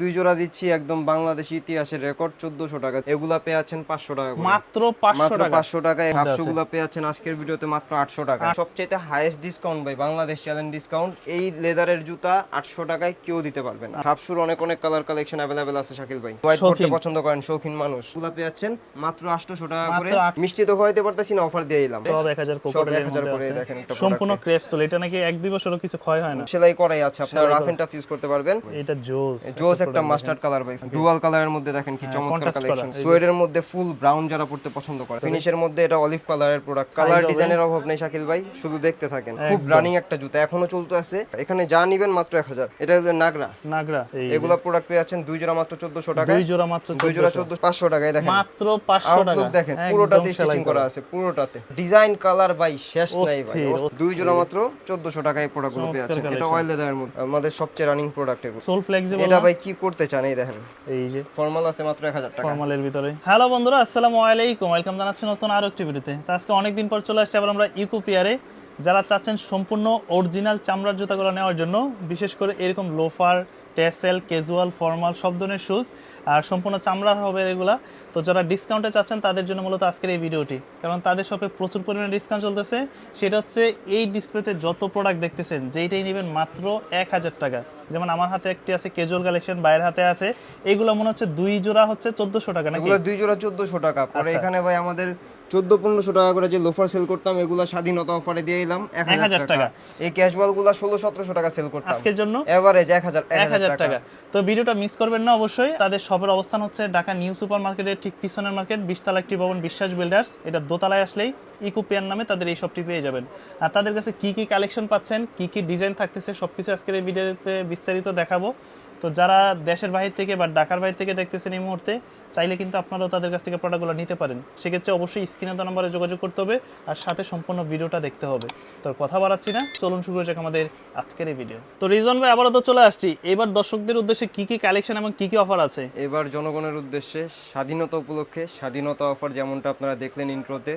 দুই জোড়া দিচ্ছি একদম বাংলাদেশ ইতিহাসের রেকর্ড চোদ্দশো টাকা। এগুলা পেয়ে আছেন পাঁচশো টাকা করে। মাত্র পাঁচশো টাকা। মধ্যে হাফশো আছে। গুলা পেয়ে আছেন আজকের ভিডিওতে মাত্র আটশো টাকা। সবচেয়ে হাইয়েস্ট ডিসকাউন্ট ভাই বাংলাদেশ চ্যালেঞ্জ ডিসকাউন্ট এই লেদারের জুতা আটশো টাকায় কেউ দিতে পারবে না। হাফশুর অনেক অনেক কালার কালেকশন অ্যাভেলেবেল আছে শাকিল ভাই। হোয়াইট করতে শৌখিন। পছন্দ করেন শৌখিন মানুষ। গুলা পেয়ে যাচ্ছেন মাত্র আটশো টাকা করে। মিষ্টি তো খাওয়াইতে পারতেছি না অফার দিয়ে দিলাম সব এক হাজার সব কোকোডাইলের 1000 মধ্যে করে দেখেন সম্পূর্ণ product-এ। ক্রেপসুল এটা নাকি এক দুই বছরও কিছু ক্ষয় হয় না। সেলাই করাই আছে আপনারা রাফ এন্ড টাফ ইউজ করতে পারবেন। এটা জোস। জোস একটা মাস্টার্ড কালার ভাই। ডুয়াল কালারের মধ্যে দেখেন কি চমৎকার হ্যাঁ, কালেকশন করা, এই যে। সোয়েডের মধ্যে ফুল ব্রাউন যারা পড়তে পছন্দ করে। ফিনিশের মধ্যে এটা অলিভ কালারের প্রোডাক্ট কালার ডিজাইনের অভাব নেই শাকিল ভাই শুধু দেখতে থাকেন। খুব রানিং একটা জুতা। এখনও চলতে আছে। এখানে যা নিবেন মাত্র এক হাজার। এটা হলো নাগরা। নাগরা এগুলা প্রোডাক্ট পেয়ে যাচ্ছেন দুই জোড়া মাত্র চোদ্দশো টাকায় দুই জোড়া মাত্র দুই জোড়া 1400 চোদ্দ পাঁচশো টাকায় দেখেন। মাত্র পাঁচশো টাকা। দেখেন। পুরোটাতে স্টিচিং করা। আছে পুরোটাতে। ডিজাইন কালার ভাই শেষ নাই ভাই। দুই জোড়া মাত্র চোদ্দশো টাকায় প্রোডাক্টগুলো পেয়ে চমৎকার যাচ্ছেন এটা অয়েল লেদারের মধ্যে আমাদের সবচেয়ে রানিং প্রোডাক্ট এগুলো। সোল ফ্লেক্সিবল এটা ভাই কি করতে চান এই দেখেন। এই যে। ফর্মাল আছে মাত্র এক হাজার টাকা। ফর্মালের ভিতরে। হ্যালো বন্ধুরা আসসালামু আলাইকুম। ওয়েলকাম জানাচ্ছি নতুন আরও একটি ভিডিওতে। তো আজকে অনেকদিন পর চলে আসছে আবার আমরা ইকোপিয়ারে যারা চাচ্ছেন সম্পূর্ণ অরিজিনাল চামড়ার জুতাগুলো নেওয়ার জন্য বিশেষ করে এরকম লোফার টেসেল ক্যাজুয়াল ফর্মাল সব ধরনের শ্যুজ আর সম্পূর্ণ চামড়ার হবে এগুলা। তো যারা ডিসকাউন্টে চাচ্ছেন তাদের জন্য মূলত আজকের এই ভিডিওটি। কারণ তাদের শপে প্রচুর পরিমাণে ডিসকাউন্ট চলতেছে। সেটা হচ্ছে এই ডিসপ্লেতে যত প্রোডাক্ট দেখতেছেন যেইটাই নেবেন মাত্র এক হাজার টাকা। যেমন আমার হাতে একটি আছে ক্যাজুয়াল কালেকশন বাইরের হাতে আছে। এইগুলো মনে হচ্ছে দুই জোড়া হচ্ছে চোদ্দশো টাকা নাকি? এগুলো দুই জোড়া চোদ্দশো টাকা। পরে আচ্ছা। এখানে ভাই আমাদের চোদ্দ পনেরোশো টাকা করে যে লোফার সেল করতাম এগুলো স্বাধীনতা অফারে দিয়ে দিলাম। এক হাজার টাকা। এই ক্যাজুয়ালগুলা ষোলো সতেরোশো টাকা সেল করতাম। আজকের জন্য? এভারেজ এক হাজার এক হাজার টাকা। তো ভিডিওটা মিস করবেন না অবশ্যই। তাদের শপের অবস্থান হচ্ছে ঢাকা নিউ সুপার মার্কেটের ঠিক পিছনের মার্কেট বিশতলা একটি ভবন বিশ্বাস বিল্ডার্স এটা দোতলায় আসলেই ইকুপিয়ান নামে তাদের এই শপটি পেয়ে যাবেন। আর তাদের কাছে কি কি কালেকশন পাচ্ছেন কি কি ডিজাইন থাকতেছে সবকিছু আজকের এই ভিডিওতে বিস্তারিত দেখাবো। তো যারা দেশের বাহির থেকে বা ঢাকার বাইরে থেকে দেখতেছেন এই মুহূর্তে, চাইলে কিন্তু আপনারাও তাদের কাছ থেকে প্রোডাক্টগুলো নিতে পারেন। সেক্ষেত্রে অবশ্যই স্ক্রিনে তো নাম্বারে যোগাযোগ করতে হবে আর সাথে সম্পূর্ণ ভিডিওটা দেখতে হবে। তো কথা বাড়াচ্ছি না, চলুন শুরু হয়ে যাক আমাদের আজকের এই ভিডিও তো রিজন ভাই, আবারও তো চলে আসছি। এবার দর্শকদের উদ্দেশ্যে কি কি কালেকশন এবং কি কি অফার আছে? এবার জনগণের উদ্দেশ্যে স্বাধীনতা উপলক্ষে স্বাধীনতা অফার যেমনটা আপনারা দেখলেন ইন্ট্রোতে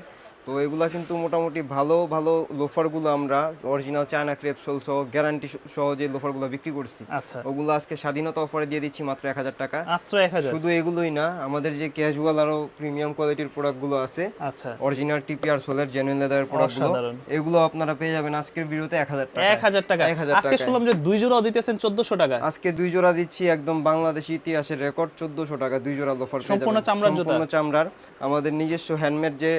তো এগুলা কিন্তু মোটামুটি ভালো ভালো লোফারগুলো আমরা অরিজিনাল চায়না ক্রেপসোল সহ গ্যারান্টি সহ যে লোফারগুলো বিক্রি করছি আচ্ছা। ওগুলো আজকে স্বাধীনতা অফারে দিয়ে দিচ্ছি মাত্র এক হাজার টাকা। মাত্র এক হাজার? শুধু এগুলোই না আমাদের যে ক্যাজুয়াল আরও প্রিমিয়াম কোয়ালিটির প্রোডাক্টগুলো আছে আচ্ছা। অরিজিনাল টিপিআর সোলের জেনুইন লেদারের প্রোডাক্টগুলো এগুলো আপনারা পেয়ে যাবেন আজকের ভিডিওতে এক হাজার টাকা। এক হাজার টাকা। 1000 আজকে শুনলাম যে দুই জোড়া দিতেছেন চোদ্দশো টাকা। আজকে দুই জোড়া দিচ্ছি একদম বাংলাদেশ ইতিহাসের রেকর্ড চোদ্দশো টাকা দুই জোড়া লোফার সম্পূর্ণ চামড়ার? সম্পূর্ণ চামড়ার। আমাদের নিজস্ব হ্যান্ডমেড যে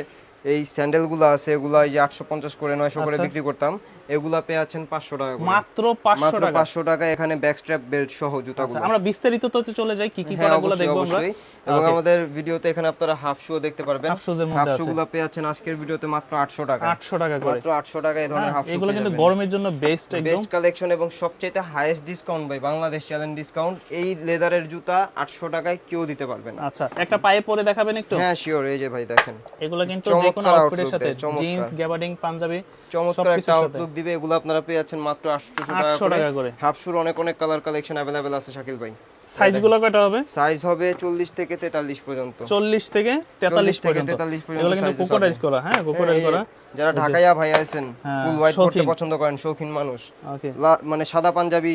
এই স্যান্ডেলগুলো আছে এগুলো এই যে আটশো পঞ্চাশ করে নয়শো করে আচ্ছা। বিক্রি করতাম। এগুলা পেয়ে আছেন পাঁচশো টাকা মাত্র মাত্র পাঁচশো টাকা এখানে ব্যাক স্ট্র্যাপ বেল্ট সহ জুতাগুলো। আচ্ছা, আমরা বিস্তারিত তথ্যে চলে যাই কি কি হ্যাঁ প্রোডাক্টগুলো অবশ্যই দেখব আমরা। এবং আমাদের ভিডিওতে এখানে আপনারা হাফ শু দেখতে পারবেন। হাফ শু গুলো পেয়ে যাচ্ছেন আজকের ভিডিওতে মাত্র আটশো টাকা। আটশো টাকা করে। মাত্র আটশো টাকা এই ধরনের হাফ শু এগুলো কিন্তু গরমের জন্য বেস্ট একদম। বেস্ট কালেকশন এবং সবচেয়ে হাইয়েস্ট ডিসকাউন্ট ভাই বাংলাদেশ চ্যালেঞ্জ ডিসকাউন্ট এই লেদারের জুতা আটশো টাকায় কেউ দিতে পারবে না। আচ্ছা একটা পায়ে পরে দেখাবেন একটু? হ্যাঁ শিওর এই যে ভাই দেখেন। এগুলো কিন্তু যে কোনো আউটফিটের সাথে জিন্স গ্যাবার্ডিং পাঞ্জাবি চমৎকার একটা আউটলুক দিবে এগুলো আপনারা পেয়ে যাচ্ছেন মাত্র 800 টাকা করে। হাফ অনেক অনেক কালার কালেকশন অ্যাভেলেবেল আছে শাকিল ভাই। সাইজগুলো কয়টা হবে? সাইজ হবে চল্লিশ থেকে তেতাল্লিশ পর্যন্ত। চল্লিশ থেকে তেতাল্লিশ থেকে পর্যন্ত। 43 পর্যন্ত এগুলো কিন্তু কোকোডাইজ করা হ্যাঁ কোকোডাইজ করা। যারা ঢাকাইয়া ভাই আছেন হ্যাঁ, ফুল হোয়াইট করতে পছন্দ করেন শৌখিন মানুষ। মানে সাদা পাঞ্জাবি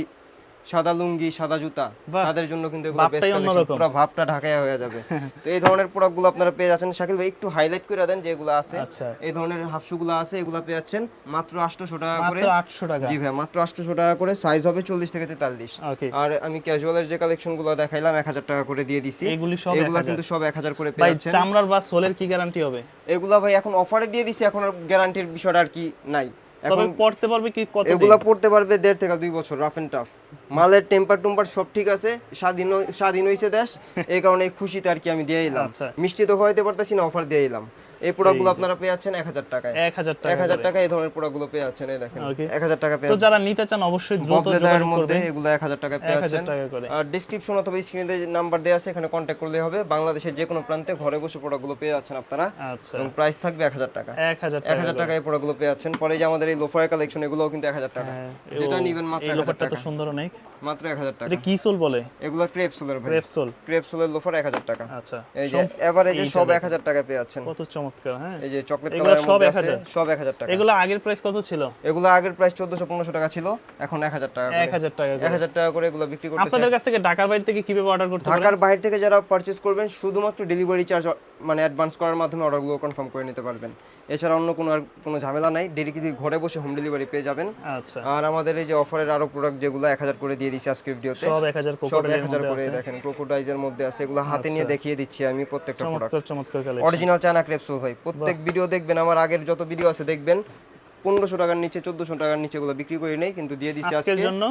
সাদা লুঙ্গি সাদা জুতা। তাদের জন্য কিন্তু এগুলো বেস্ট পুরো ভাবটা ঢাকাইয়া হয়ে যাবে। তো এই ধরনের প্রোডাক্টগুলো আপনারা পেয়ে যাচ্ছেন। শাকিল ভাই একটু হাইলাইট করে দেন যে এগুলো আছে। আচ্ছা। এই ধরনের হাফশুগুলো আছে এগুলো পেয়ে যাচ্ছেন মাত্র 800 টাকা করে। মাত্র আটশো টাকা। জি ভাই মাত্র 800 টাকা করে। সাইজ হবে 40 থেকে 43 ওকে আর আমি ক্যাজুয়ালের যে কালেকশনগুলো দেখাইলাম 1000 টাকা করে দিয়ে দিছি। এগুলি সব এগুলো 1000 কিন্তু সব 1000 করে পেয়ে যাচ্ছেন। ভাই চামড়ার বা সোলের কি গ্যারান্টি হবে? এগুলা ভাই এখন অফারে দিয়ে দিছি এখন গ্যারান্টির বিষয়টা আর কি নাই। এখন পড়তে পারবে কি কত এগুলা পড়তে পারবে দেড় থেকে দুই বছর রাফ এন্ড টাফ মালের টেম্পার টুম্পার সব ঠিক আছে স্বাধীন স্বাধীন হয়েছে দেশ এই কারণে খুশিতে আর কি আমি দিয়ে দিলাম আচ্ছা। মিষ্টি তো খাওয়াইতে পারতেছি না অফার দিয়ে দিলাম এই প্রোডাক্টগুলো আপনারা পেয়ে যাচ্ছেন এক হাজার টাকায় এক হাজার এক টাকা হাজার করে। টাকা এই ধরনের প্রোডাক্টগুলো পেয়ে যাচ্ছেন এই দেখেন Okay. এক হাজার টাকা পেয়ে তো যারা নিতে চান অবশ্যই দ্রুত যোগাযোগ মধ্যে এগুলো এক হাজার টাকা পেয়ে যাচ্ছেন টাকা করে আর ডিসক্রিপশন অথবা স্ক্রিনে যে নাম্বার দেওয়া আছে এখানে কন্ট্যাক্ট করলে হবে বাংলাদেশের যে কোনো প্রান্তে ঘরে বসে প্রোডাক্টগুলো পেয়ে যাচ্ছেন আপনারা আচ্ছা এবং প্রাইস থাকবে এক হাজার টাকা এক হাজার এক টাকা হাজার টাকায় প্রোডাক্টগুলো পেয়ে যাচ্ছেন পরে যে আমাদের এই লোফারের কালেকশন এগুলোও কিন্তু এক হাজার টাকা হ্যাঁ, যেটা নিবেন মাত্র এই লোফারটা তো সুন্দর অনেক মাত্র এক হাজার টাকা এটা কি সোল বলে এগুলো ক্রেপসুলের ভাই রেপসোল ক্রেপসুলের লোফার এক হাজার টাকা আচ্ছা এই যে এভারেজে সব এক হাজার টাকা পেয়ে যাচ্ছেন কত চমৎকার চমৎকার হ্যাঁ। এই যে চকলেট কালারের সব 1000 সব এক হাজার টাকা। এগুলো আগের প্রাইস কত ছিল? এগুলো আগের প্রাইস চোদ্দশো পনেরোশো টাকা ছিল এখন এক হাজার টাকা এক হাজার টাকা এক করে। হাজার টাকা করে এগুলো বিক্রি করতেছে। আপনাদের কাছ থেকে ঢাকার বাইরে থেকে কীভাবে অর্ডার করতে ঢাকার বাইরে থেকে যারা পারচেজ করবেন শুধুমাত্র ডেলিভারি চার্জ মানে অ্যাডভান্স করার মাধ্যমে অর্ডারগুলো কনফার্ম করে নিতে পারবেন। এছাড়া অন্য কোনো কোনো ঝামেলা নাই ডিরেক্টলি ঘরে বসে হোম ডেলিভারি পেয়ে যাবেন। আচ্ছা। আর আমাদের এই যে অফারের আরও প্রোডাক্ট যেগুলো এক হাজার করে দিয়ে দিচ্ছি আজকের ভিডিওতে সব এক হাজার সব এক কোকোডাইলের হাজার মধ্যে করে আছে। আচ্ছা। দেখেন ক্রোকোডাইজের মধ্যে আছে এগুলো হাতে নিয়ে দেখিয়ে দিচ্ছি আমি প্রত্যেকটা প্রোডাক্ট চমৎকার চমৎকার কালেকশন অরিজিনাল চায়না ক্রেপসুল ভাই প্রত্যেক ভিডিও দেখবেন আমার আগের যত ভিডিও আছে দেখবেন পনেরোশো টাকার নিচে চোদ্দশো টাকার নিচে এগুলো বিক্রি করি নেই কিন্তু দিয়ে দিচ্ছি আজকের জন্য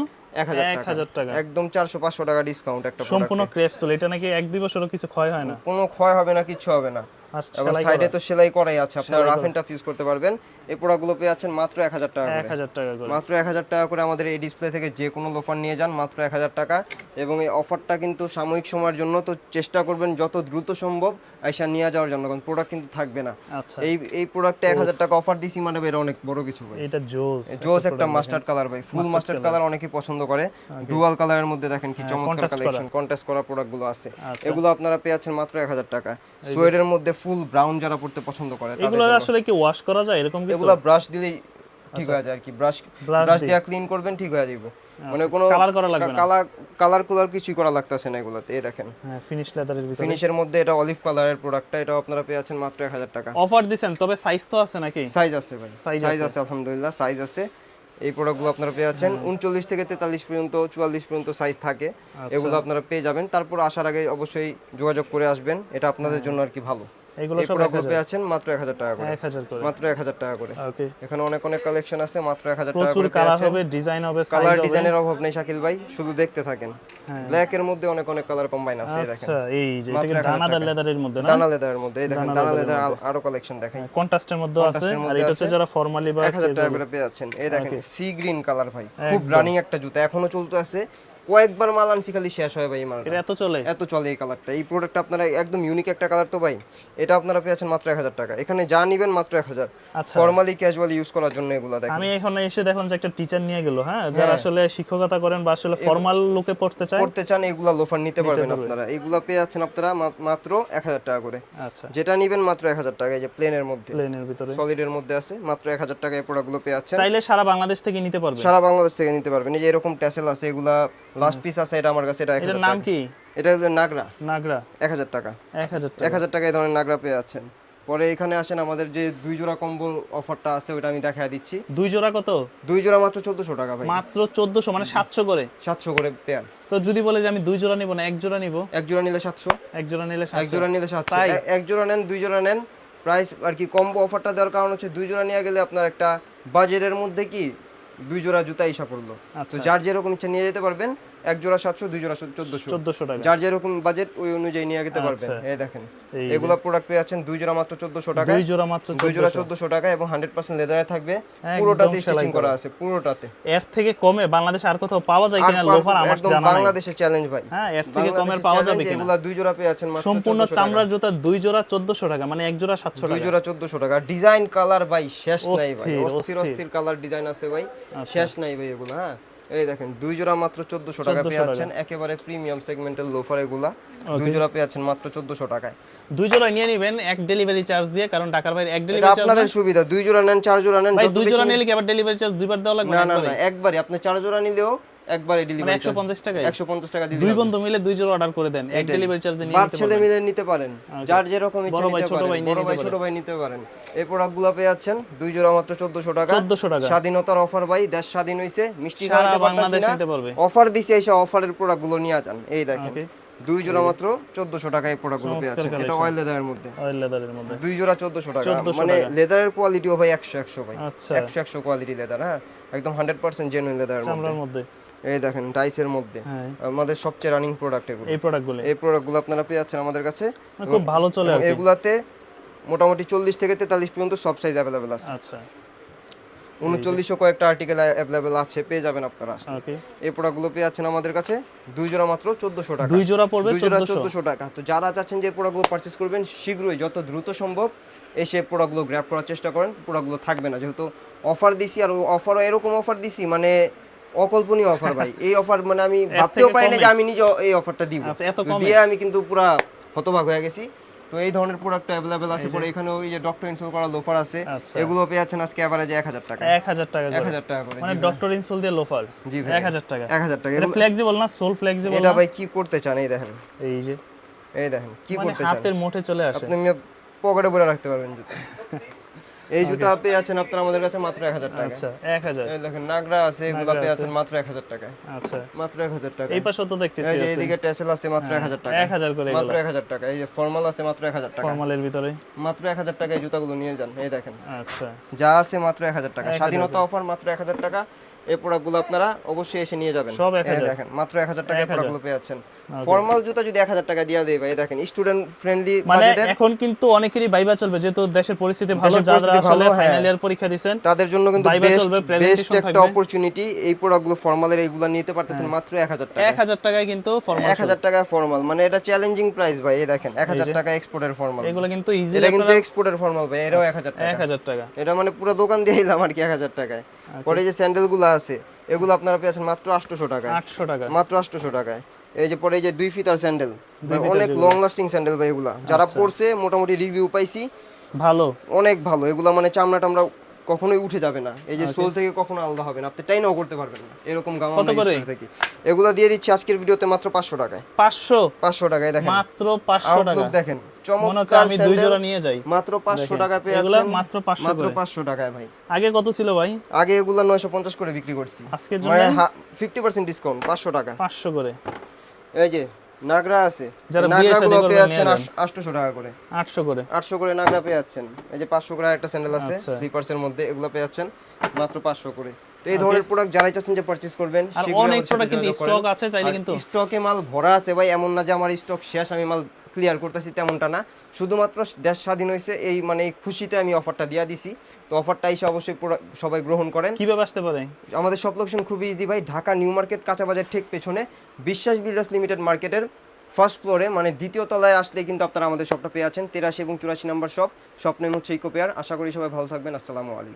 এক হাজার টাকা। একদম চারশো পাঁচশো টাকা ডিসকাউন্ট একটা সম্পূর্ণ ক্রেপসুল এটা নাকি এক দুই বছরও কিছু ক্ষয় হয় না? কোনো ক্ষয় হবে না কিচ্ছু হবে না। সাইডে তো সেলাই করাই আছে আপনারা রাফ এন্ড টাফ ইউজ করতে পারবেন। এই প্রোডাক্টগুলো পেয়ে যাচ্ছেন মাত্র এক হাজার টাকা করে। টাকা করে। মাত্র এক হাজার টাকা করে আমাদের এই ডিসপ্লে থেকে যে কোনো লোফার নিয়ে যান মাত্র এক হাজার টাকা। এবং এই অফারটা কিন্তু সাময়িক সময়ের জন্য তো চেষ্টা করবেন যত দ্রুত সম্ভব আইসা নিয়ে যাওয়ার জন্য কারণ প্রোডাক্ট কিন্তু থাকবে না। আচ্ছা। এই এই প্রোডাক্টে এক হাজার টাকা অফার দিছি মানে এটা অনেক বড় কিছু ভাই। এটা জোস জোস একটা মাস্টার্ড কালার ভাই ফুল মাস্টার্ড কালার অনেকেই পছন্দ করে। ডুয়াল কালারের মধ্যে দেখেন কি চমৎকার হ্যাঁ, কালেকশন কন্টেস্ট করা প্রোডাক্টগুলো আছে। আচ্ছা। এগুলো আপনারা পেয়ে যাচ্ছেন মাত্র এক হাজার টাকা। সোয়েডের মধ্যে ফুল ব্রাউন যারা পড়তে পছন্দ করে এগুলো আসলে কি ওয়াশ করা যায় এরকম কিছু? এগুলো ব্রাশ দিলেই ঠিক হয়ে যায় আর কি। ব্রাশ ব্রাশ দিয়ে। ক্লিন করবেন ঠিক হয়ে যাবে মানে কোনো কালার করা লাগবে না? কালার কালার কুলার কিছুই করা লাগতেছে না এগুলোতে এই দেখেন। হ্যাঁ ফিনিশ লেদারের ভিতরে। ফিনিশের মধ্যে এটা অলিভ কালারের প্রোডাক্টটা এটা আপনারা পেয়ে যাচ্ছেন মাত্র এক হাজার টাকা। অফার দিছেন তবে সাইজ তো আছে নাকি? সাইজ আছে ভাই। সাইজ আছে। আলহামদুলিল্লাহ সাইজ আছে। এই প্রোডাক্টগুলো আপনারা পেয়ে যাচ্ছেন। উনচল্লিশ থেকে তেতাল্লিশ পর্যন্ত চুয়াল্লিশ পর্যন্ত সাইজ থাকে। আচ্ছা। এগুলো আপনারা পেয়ে যাবেন। তারপর আসার আগে অবশ্যই যোগাযোগ করে আসবেন। এটা আপনাদের জন্য আর কি ভালো। এগুলো সব প্রোডাক্টগুলো পেয়ে মাত্র এক হাজার টাকা করে। এক হাজার করে। মাত্র এক হাজার টাকা করে। ওকে এখানে অনেক অনেক কালেকশন আছে মাত্র এক হাজার টাকা করে পেয়ে কালার হবে ডিজাইন হবে সাইজ কালার ডিজাইনের অভাব নেই শাকিল ভাই শুধু দেখতে থাকেন। হ্যাঁ। ব্ল্যাক এর মধ্যে অনেক অনেক কালার কম্বাইন আছে দেখেন। আচ্ছা এই যে মাত্র এটাকে 1000 দানাদার লেদারের মধ্যে না? দানা লেদারের মধ্যে এই দেখেন দানা লেদার আরও কালেকশন দেখাই। কন্ট্রাস্টের মধ্যে আছে আর এটা হচ্ছে যারা ফর্মালি বা এক হাজার টাকা করে পেয়ে যাচ্ছেন। এই দেখেন সি গ্রিন কালার ভাই। খুব রানিং একটা জুতা। এখনও চলতে আছে কয়েকবার মাল আনছি খালি শেষ হয় ভাই মালটা। এটা এত চলে? এত চলে এই কালারটা এই প্রোডাক্ট আপনারা একদম ইউনিক একটা কালার তো ভাই। এটা আপনারা পেয়েছেন মাত্র এক হাজার টাকা। এখানে যা নিবেন মাত্র এক হাজার। আচ্ছা। ফর্মালি ক্যাজুয়াল ইউজ করার জন্য এগুলো দেখেন। আমি এখানে এসে দেখুন যে একটা টিচার নিয়ে গেল হ্যাঁ? যারা আসলে শিক্ষকতা করেন বা আসলে ফর্মাল লুকে পড়তে চায় করতে চান এগুলা লোফার নিতে পারবেন আপনারা। এগুলা পেয়ে যাচ্ছেন আপনারা মাত্র এক হাজার টাকা করে। আচ্ছা। যেটা নিবেন মাত্র এক হাজার টাকা এই যে প্লেনের মধ্যে। প্লেনের ভিতরে। সলিডের মধ্যে আছে মাত্র এক হাজার টাকা এই প্রোডাক্টগুলো পেয়ে যাচ্ছেন। চাইলে সারা বাংলাদেশ থেকে নিতে পারবে। সারা বাংলাদেশ থেকে নিতে পারবেন। এই যে এরকম ট্যাসেল আছে এগুলা লাস্ট পিস আছে এটা আমার কাছে এটা এটার নাম কি? এটা নাগরা। নাগরা। এক হাজার টাকা। এক হাজার টাকা। এক হাজার টাকা এই ধরনের নাগরা পেয়ে যাচ্ছেন। পরে এখানে আসেন আমাদের যে দুই জোড়া কম্বল অফারটা আছে ওটা আমি দেখা দিচ্ছি। দুই জোড়া কত? দুই জোড়া মাত্র চোদ্দশো টাকা ভাই। মাত্র চোদ্দশো মানে সাতশো করে? সাতশো করে পেয়ার তো যদি বলে যে আমি দুই জোড়া নিব না এক জোড়া নিব? এক জোড়া নিলে সাতশো। এক জোড়া নিলে এক জোড়া নিলে সাতশো। তাই? এ- এক জোড়া নেন দুই জোড়া নেন। প্রাইস আর কি কম্বো অফারটা দেওয়ার কারণ হচ্ছে দুই জোড়া নিয়ে গেলে আপনার একটা বাজেটের মধ্যে কি দুই জোড়া জুতা ইসা তো আচ্ছা। যার যেরকম ইচ্ছা নিয়ে যেতে পারবেন এক জোড়া সাতশো দুই জোড়া চোদ্দশো। চোদ্দশো টাকা। যার যেরকম বাজেট ওই অনুযায়ী নিয়ে যেতে পারবেন। আচ্ছা। এই দেখেন। এগুলো প্রোডাক্ট পেয়ে যাচ্ছেন দুই জোড়া মাত্র চোদ্দশো টাকা। দুই জোড়া মাত্র দুই জোড়া 1400 চোদ্দশো টাকা এবং হান্ড্রেড পার্সেন্ট লেদারে থাকবে। পুরোটাতে স্টিচিং করা। আছে পুরোটাতে। এর থেকে কমে বাংলাদেশে আর কোথাও পাওয়া যায় কিনা লোফার আমার জানা নাই। বাংলাদেশের চ্যালেঞ্জ ভাই। হ্যাঁ এর থেকে কমের পাওয়া যাবে কিনা। এগুলা দুই জোড়া পেয়ে যাচ্ছেন মাত্র সম্পূর্ণ চামড়ার জুতা দুই জোড়া চোদ্দশো টাকা মানে এক জোড়া সাতশো দুই জোড়া চোদ্দশো টাকা। ডিজাইন কালার ভাই শেষ নাই ভাই। অস্থির, অস্থির অস্থির। অস্থির কালার ডিজাইন আছে ভাই। আচ্ছা। শেষ নাই ভাই এগুলো হ্যাঁ। এই দেখেন দুই জোড়া মাত্র চোদ্দশো টাকা পেয়ে যাচ্ছেন। একেবারে প্রিমিয়াম সেগমেন্টের লোফার এগুলা। দুই জোড়া পেয়ে যাচ্ছেন মাত্র চোদ্দশো টাকায়। দুই জোড়া নিয়ে নেবেন এক ডেলিভারি চার্জ দিয়ে কারণ টাকার বাইরে এক ডেলিভারি চার্জ আপনাদের সুবিধা দুই জোড়া নেন চার জোড়া নেন ভাই দুই জোড়া নিলে কি আবার ডেলিভারি চার্জ দুইবার দেওয়া লাগবে না না না না একবারে আপনি চার জোড়া নিলেও একবারে ডেলিভারি একশো পঞ্চাশ টাকায়? একশো পঞ্চাশ টাকা দিয়ে দুই বন্ধু মিলে দুই জোড়া অর্ডার করে দেন এক ডেলিভারি চার্জ নিয়ে নিতে ছেলে পারবেন। মিলে নিতে পারেন। যার যেরকম ইচ্ছা নিতে পারেন বড় ভাই ছোট ভাই নিতে পারেন। এই প্রোডাক্টগুলো পেয়ে যাচ্ছেন দুই জোড়া মাত্র 1400 টাকা। 1400 টাকা। স্বাধীনতার অফার ভাই দেশ স্বাধীন হইছে মিষ্টি সারা খাওয়াতে বাংলাদেশ নিতে পারবে। না অফার দিছে এই অফারের প্রোডাক্টগুলো নিয়ে যান। এই দেখেন দুই জোড়া মাত্র 1400 টাকায় এই প্রোডাক্টগুলো পেয়ে যাচ্ছেন। এটা অয়েল লেদারের মধ্যে। অয়েল লেদারের মধ্যে। দুই জোড়া 1400 টাকা। মানে লেদারের কোয়ালিটিও ভাই 100 100 ভাই। আচ্ছা। 100 100 কোয়ালিটি লেদার হ্যাঁ? একদম 100% জেনুইন লেদারের মধ্যে। এই দেখেন ডাইসের মধ্যে। হ্যাঁ। আমাদের সবচেয়ে রানিং প্রোডাক্ট এগুলো এই প্রোডাক্টগুলো এই প্রোডাক্টগুলো আপনারা পেয়ে যাচ্ছেন আমাদের কাছে। খুব ভালো চলে এগুলাতে মোটামুটি চল্লিশ থেকে তেতাল্লিশ পর্যন্ত সব সাইজ অ্যাভেলেবেল আছে। আচ্ছা। উনচল্লিশও কয়েকটা আর্টিকেল অ্যাভেলেবেল আছে পেয়ে যাবেন আপনারা এই প্রোডাক্টগুলো পেয়ে যাচ্ছেন আমাদের কাছে দুই জোড়া মাত্র চোদ্দশো টাকা। দুই জোড়া পড়বে দুই জোড়া চোদ্দশো। টাকা। তো যারা চাচ্ছেন যে প্রোডাক্টগুলো পারচেস করবেন শীঘ্রই যত দ্রুত সম্ভব এসে প্রোডাক্টগুলো গ্র্যাব করার চেষ্টা করেন। প্রোডাক্টগুলো থাকবে না। যেহেতু অফার দিছি আর অফারও এরকম অফার দিছি মানে অকল্পনীয় অফার ভাই। এই অফার মানে আমি ভাবতেও পারি না যে আমি নিজে এই অফারটা দিব। আচ্ছা? দিয়ে আমি কিন্তু পুরা হতবাক হয়ে গেছি। তো এই ধরনের প্রোডাক্ট অ্যাভেলেবেল আছে। পরে এখানে ওই যে ডক্টর ইনসোল করা লোফার আছে। আচ্ছা। এগুলো পেয়ে যাচ্ছেন আজকে এভারেজে এক হাজার টাকা। এক হাজার টাকা এক করে হাজার টাকা করে মানে ডক্টর ইনসোল দিয়ে লোফার জি ভাই। এক হাজার টাকা। এক হাজার টাকা। এটা ফ্লেক্সিবল না? সোল ফ্লেক্সিবল এটা ভাই কি করতে চান? এই দেখেন। এই যে। এই দেখেন কি মানে করতে চান? হাতের মোটে চলে আসে। আপনি পকেটে ভরে রাখতে পারবেন। জুতা এই জুতা পেয়ে যাচ্ছেন আপনার আমাদের কাছে মাত্র এক হাজার টাকা আচ্ছা এক হাজার এই দেখেন নাগরা আছে এগুলো পেয়ে যাচ্ছেন মাত্র 1000 টাকা আচ্ছা মাত্র এক হাজার টাকা এই পাশে তো দেখতেছি এই যে এইদিকে টেসেল আছে মাত্র এক হাজার টাকা এক হাজার করে মাত্র এক হাজার টাকা এই যে ফর্মাল আছে মাত্র এক হাজার টাকা ফর্মালের ভিতরে মাত্র এক হাজার টাকা এই জুতাগুলো নিয়ে যান এই দেখেন আচ্ছা যা আছে মাত্র এক হাজার টাকা স্বাধীনতা অফার মাত্র এক হাজার টাকা এই প্রোডাক্টগুলো আপনারা অবশ্যই এসে নিয়ে যাবেন। সব 1000 দেখেন মাত্র এক হাজার টাকায় প্রোডাক্টগুলো পেয়ে যাচ্ছেন। ফর্মাল জুতা যদি এক হাজার টাকা দিয়ে দেয় ভাই দেখেন স্টুডেন্ট ফ্রেন্ডলি মানে বাজেটের এখন কিন্তু অনেকেরই বাইবা চলবে যেহেতু দেশের পরিস্থিতি ভালো যারা আসলে হ্যাঁ। ফাইনাল ইয়ার পরীক্ষা দিবেন তাদের জন্য কিন্তু বেস্ট বেস্ট একটা অপরচুনিটি এই প্রোডাক্টগুলো ফর্মালের এইগুলো নিতে পারতেছেন মাত্র এক হাজার টাকা এক হাজার টাকায় কিন্তু ফর্মাল এক হাজার টাকা ফর্মাল মানে এটা চ্যালেঞ্জিং প্রাইস ভাই এই দেখেন এক হাজার টাকা এক্সপোর্টের ফর্মাল এগুলো কিন্তু ইজিলি এটা কিন্তু এক্সপোর্টের ফর্মাল ভাই এটাও এক হাজার এক টাকা। হাজার টাকা। এটা মানে পুরো দোকান দিয়ে এলাম আর কি এক হাজার টাকায়। পরে যে স্যান্ডেলগুলো আছে এগুলো আপনারা পেয়েছেন মাত্র আটশো টাকায়। আটশো টাকা মাত্র আটশো টাকায়। এই যে পরে এই যে দুই ফিটার স্যান্ডেল অনেক লং লাস্টিং স্যান্ডেল ভাই এগুলা। যারা পরছে পড়ছে মোটামুটি রিভিউ পাইছি। ভালো। অনেক ভালো। এগুলা মানে চামড়া টামড়া কখনোই উঠে যাবে না। এই আচ্ছা। যে সোল থেকে কখনো আলাদা হবে না। আপনি টাইনাও করতে পারবেন না। এরকম গামা কত করে? থেকে। এগুলা দিয়ে দিচ্ছি আজকের ভিডিওতে মাত্র পাঁচশো টাকায়। পাঁচশো? পাঁচশো টাকায় দেখেন। মাত্র পাঁচশো টাকা। আউটলুক দেখেন। চমৎকার আমি দুই জোড়া নিয়ে যাই। মাত্র পাঁচশো টাকা পেয়ে এগুলা যাচ্ছেন। মাত্র 500 মাত্র করে। পাঁচশো টাকায় ভাই। আগে কত ছিল ভাই? আগে এগুলা নয়শো পঞ্চাশ করে বিক্রি করছি। আজকের জন্য? মানে ফিফটি পার্সেন্ট ডিসকাউন্ট পাঁচশো টাকা। পাঁচশো করে। এই যে নাগরা আছে। যারা নাগরাগুলো পেয়ে যাচ্ছেন টাকা করে। আটশো করে। আটশো করে নাগরা পেয়ে যাচ্ছেন এই যে পাঁচশো করে একটা স্যান্ডেল আছে স্লিপার্স এর মধ্যে এগুলো পেয়ে যাচ্ছেন মাত্র পাঁচশো করে। তো এই ধরনের প্রোডাক্ট যারাই চাচ্ছেন যে পারচেজ করবেন আর অনেক প্রোডাক্ট কিন্তু স্টক আছে চাইলে কিন্তু স্টকে মাল ভরা আছে ভাই এমন না যে আমার স্টক শেষ আমি মাল ক্লিয়ার করতেছি তেমনটা না। শুধুমাত্র দেশ স্বাধীন হয়েছে এই মানে এই খুশিতে আমি অফারটা দিয়ে দিছি। তো অফারটা এসে অবশ্যই সবাই গ্রহণ করেন। কীভাবে আসতে পারে? আমাদের সব লোকেশন খুবই ইজি ভাই। ঢাকা নিউ মার্কেট কাঁচা বাজার ঠিক পেছনে বিশ্বাস বিল্ডার্স লিমিটেড মার্কেটের ফার্স্ট ফ্লোরে মানে দ্বিতীয় তলায় আসলে কিন্তু আপনারা আমাদের শপটা পেয়ে আছেন। তেরাশি এবং চুরাশি নাম্বার শপ শপ নেম হচ্ছে আশা করি সবাই ভালো থাকবেন। আসসালামু আলাইকুম।